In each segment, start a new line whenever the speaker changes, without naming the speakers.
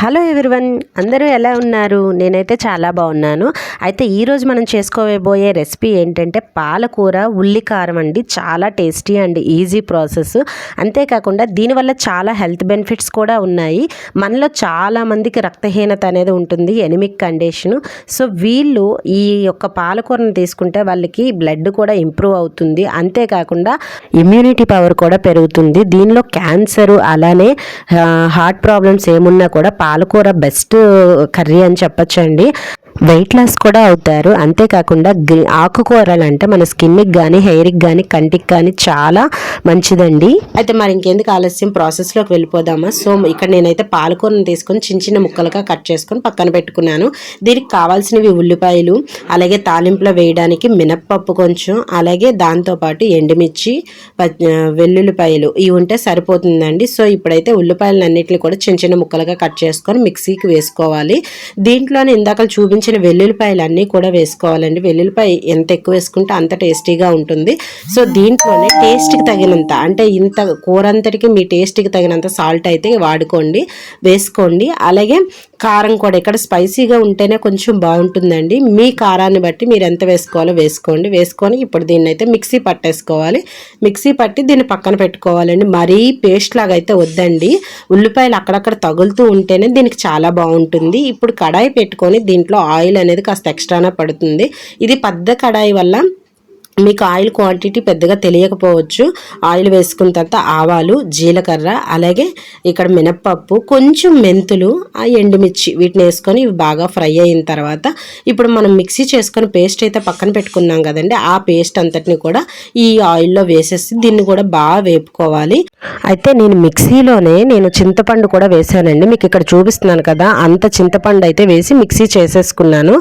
Hello everyone అందరూ ఎలా ఉన్నారు? నేనైతే చాలా బాగున్నాను. అయితే ఈరోజు మనం చేసుకోబోయే రెసిపీ ఏంటంటే పాలకూర ఉల్లి కారం అండి. చాలా టేస్టీ అండ్ ఈజీ ప్రాసెస్. అంతేకాకుండా దీనివల్ల చాలా హెల్త్ బెనిఫిట్స్ కూడా ఉన్నాయి. మనలో చాలామందికి రక్తహీనత అనేది ఉంటుంది ఎనిమిక్ కండిషన్. సో వీళ్ళు ఈ యొక్క పాలకూరను తీసుకుంటే వాళ్ళకి బ్లడ్ కూడా ఇంప్రూవ్ అవుతుంది. అంతేకాకుండా ఇమ్యూనిటీ పవర్ కూడా పెరుగుతుంది. దీనిలో క్యాన్సర్ అలానే హార్ట్ ప్రాబ్లమ్స్ ఏమున్నా కూడా పాలకూర బెస్ట్ కర్రీ అని చెప్పచ్చండి. వెయిట్ లాస్ కూడా అవుతారు. అంతేకాకుండా గ్రీ ఆకుకూరలు అంటే మన స్కిన్కి కానీ హెయిర్కి కానీ కంటికి కానీ చాలా మంచిదండి. అయితే మరి ఇంకెందుకు ఆలస్యం? ప్రాసెస్లోకి వెళ్ళిపోదామా? సో ఇక్కడ నేనైతే పాలకూరను తీసుకొని చిన్న చిన్న ముక్కలుగా కట్ చేసుకొని పక్కన పెట్టుకున్నాను. దీనికి కావాల్సినవి ఉల్లిపాయలు అలాగే తాలింపులో వేయడానికి మినప్పప్పు కొంచెం అలాగే దాంతోపాటు ఎండుమిర్చి వెల్లుల్లిపాయలు. ఇవి ఉంటే సరిపోతుందండి. సో ఇప్పుడైతే ఉల్లిపాయలు అన్నింటినీ కూడా చిన్న చిన్న ముక్కలుగా కట్ చేసుకొని మిక్సీకి వేసుకోవాలి. దీంట్లోనే ఇందాక చూపించిన వెల్లుల్లిపాయలన్నీ వెల్లుల్లిపాయలు అన్నీ కూడా వేసుకోవాలండి. వెల్లుల్లిపాయ ఎంత ఎక్కువ వేసుకుంటే అంత టేస్టీగా ఉంటుంది. సో దీంట్లోనే టేస్ట్కి తగినంత అంటే ఇంత కూర అంతటికి మీ టేస్ట్కి తగినంత సాల్ట్ అయితే వాడుకోండి వేసుకోండి. అలాగే కారం కూడా ఇక్కడ స్పైసీగా ఉంటేనే కొంచెం బాగుంటుందండి. మీ కారాన్ని బట్టి మీరు ఎంత వేసుకోవాలో వేసుకోండి. వేసుకొని ఇప్పుడు దీన్ని అయితే మిక్సీ పట్టేసుకోవాలి. మిక్సీ పట్టి దీన్ని పక్కన పెట్టుకోవాలండి. మరీ పేస్ట్ లాగా అయితే వద్దండి. ఉల్లిపాయలు అక్కడక్కడ తగులుతూ ఉంటేనే దీనికి చాలా బాగుంటుంది. ఇప్పుడు కడాయి పెట్టుకొని దీంట్లో ఆయిల్ అనేది కాస్త ఎక్స్ట్రానే పడుతుంది. ఇది పెద్ద కడాయి వల్ల మీకు ఆయిల్ క్వాంటిటీ పెద్దగా తెలియకపోవచ్చు. ఆయిల్ వేసుకున్న తర్వాత ఆవాలు జీలకర్ర అలాగే ఇక్కడ మినప్పప్పు కొంచెం మెంతులు ఆ ఎండుమిర్చి వీటిని వేసుకొని ఇవి బాగా ఫ్రై అయిన తర్వాత ఇప్పుడు మనం మిక్సీ చేసుకొని పేస్ట్ అయితే పక్కన పెట్టుకున్నాం కదండి. ఆ పేస్ట్ అంతటిని కూడా ఈ ఆయిల్లో వేసేసి దీన్ని కూడా బాగా వేపుకోవాలి. అయితే నేను మిక్సీలోనే నేను చింతపండు కూడా వేసానండి. మీకు ఇక్కడ చూపిస్తున్నాను కదా అంత చింతపండు అయితే వేసి మిక్సీ చేసేసుకున్నాను.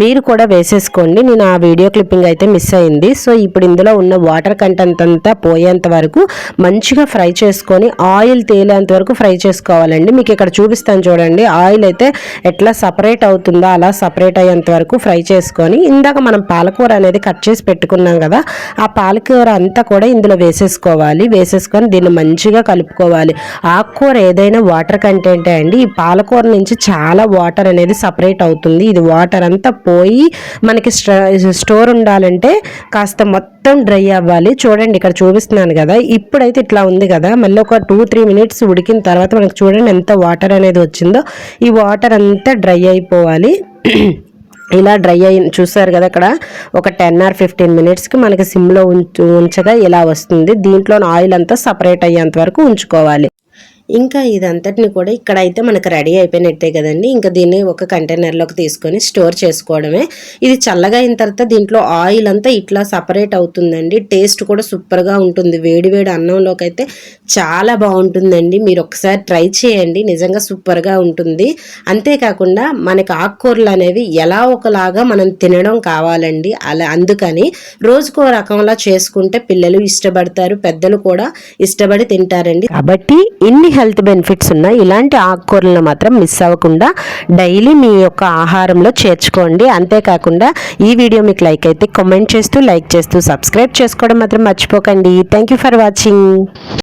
మీరు కూడా వేసేసుకోండి. నేను ఆ వీడియో క్లిప్పింగ్ అయితే మిస్ అయింది. సో ఇప్పుడు ఇందులో ఉన్న వాటర్ కంటెంట్ అంతా పోయేంత వరకు మంచిగా ఫ్రై చేసుకొని ఆయిల్ తేలేంత వరకు ఫ్రై చేసుకోవాలండి. మీకు ఇక్కడ చూపిస్తాను చూడండి. ఆయిల్ అయితే ఎట్లా సపరేట్ అవుతుందో అలా సపరేట్ అయ్యేంత వరకు ఫ్రై చేసుకొని ఇందాక మనం పాలకూర అనేది కట్ చేసి పెట్టుకున్నాం కదా ఆ పాలకూర అంతా కూడా ఇందులో వేసేసుకోవాలి. వేసేసుకొని దీన్ని మంచిగా కలుపుకోవాలి. ఆకుకూర ఏదైనా వాటర్ కంటెంటే అండి ఈ పాలకూర నుంచి చాలా వాటర్ అనేది సపరేట్ అవుతుంది. ఇది వాటర్ అంతా పోయి మనకి స్టోర్ ఉండాలంటే కాస్త కాస్త మొత్తం డ్రై అవ్వాలి. చూడండి ఇక్కడ చూపిస్తున్నాను కదా. ఇప్పుడైతే ఇట్లా ఉంది కదా. మళ్ళీ ఒక టూ త్రీ మినిట్స్ ఉడికిన తర్వాత మనకు చూడండి ఎంత వాటర్ అనేది వచ్చిందో. ఈ వాటర్ అంతా డ్రై అయిపోవాలి. ఇలా డ్రై అయిన చూసారు కదా అక్కడ? ఒక టెన్ ఆర్ ఫిఫ్టీన్ మినిట్స్కి మనకి సిమ్లో ఉంచగా ఇలా వస్తుంది. దీంట్లో ఆయిల్ అంతా సపరేట్ అయ్యేంత వరకు ఉంచుకోవాలి. ఇంకా ఇదంతటిని కూడా ఇక్కడైతే మనకు రెడీ అయిపోయినట్టే కదండి. ఇంకా దీన్ని ఒక కంటైనర్లోకి తీసుకొని స్టోర్ చేసుకోవడమే. ఇది చల్లగా అయిన తర్వాత దీంట్లో ఆయిల్ అంతా ఇట్లా సపరేట్ అవుతుందండి. టేస్ట్ కూడా సూపర్గా ఉంటుంది. వేడివేడి అన్నంలోకి అయితే చాలా బాగుంటుందండి. మీరు ఒకసారి ట్రై చేయండి. నిజంగా సూపర్గా ఉంటుంది. అంతేకాకుండా మనకి ఆకుకూరలు అనేవి ఎలా ఒకలాగా మనం తినడం కావాలండి. అలా అందుకని రోజుకో రకంలా చేసుకుంటే పిల్లలు ఇష్టపడతారు. పెద్దలు కూడా ఇష్టపడి తింటారండి. కాబట్టి ఇన్ని హెల్త్ బెనిఫిట్స్ ఉన్నాయి. ఇలాంటి ఆకుకూరలను మాత్రం మిస్ అవ్వకుండా డైలీ మీ యొక్క ఆహారంలో చేర్చుకోండి. అంతేకాకుండా ఈ వీడియో మీకు లైక్ అయితే కామెంట్ చేస్తూ లైక్ చేస్తూ సబ్స్క్రైబ్ చేసుకోవడం మాత్రం మర్చిపోకండి. Thank you for watching